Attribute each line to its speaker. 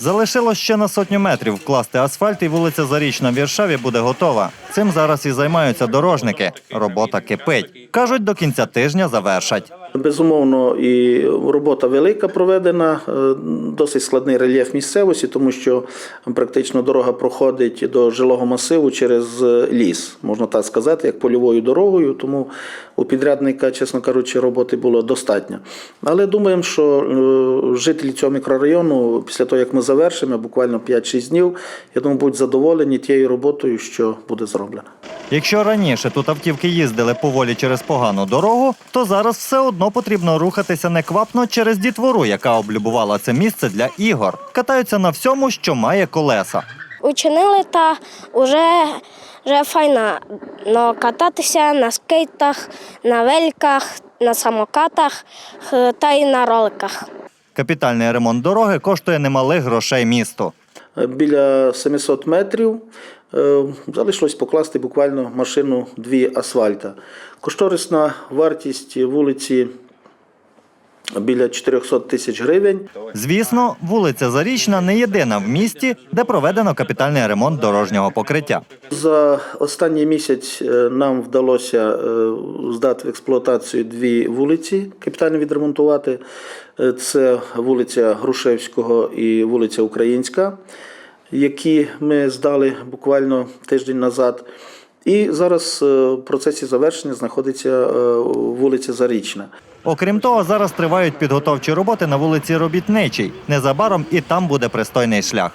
Speaker 1: Залишилось ще на сотню метрів вкласти асфальт, і вулиця Зарічна в Віршаві буде готова. Цим зараз і займаються дорожники. Робота кипить. Кажуть, до кінця тижня завершать.
Speaker 2: Безумовно, і робота велика проведена, е, досить складний рельєф місцевості, тому що практично дорога проходить до жилого масиву через е, ліс, можна так сказати, як польовою дорогою. Тому у підрядника, чесно кажучи, роботи було достатньо. Але думаємо, що е, жителі цього мікрорайону, після того як ми завершимо, буквально 5-6 днів, я думаю, будуть задоволені тією роботою, що буде зроблено.
Speaker 1: Якщо раніше тут автівки їздили поволі через погану дорогу, то зараз все одно потрібно рухатися неквапно через дітвору, яка облюбувала це місце для ігор. Катаються на всьому, що має колеса.
Speaker 3: Учинили та вже, вже файно но кататися на скейтах, на великах, на самокатах та й на роликах.
Speaker 1: Капітальний ремонт дороги коштує немалих грошей місту.
Speaker 2: Біля 700 метрів е, залишилось покласти буквально машину дві асфальта. Кошторисна вартість вулиці біля 400 тисяч гривень.
Speaker 1: Звісно, вулиця Зарічна не єдина в місті, де проведено капітальний ремонт дорожнього покриття.
Speaker 2: За останній місяць е, нам вдалося е, здати в експлуатацію дві вулиці, капітально відремонтувати. Е, Це вулиця Грушевського і вулиця Українська, які ми здали буквально тиждень назад. І зараз е, в процесі завершення знаходиться е, вулиця Зарічна.
Speaker 1: Окрім того, зараз тривають підготовчі роботи на вулиці Робітничій. Незабаром і там буде пристойний шлях.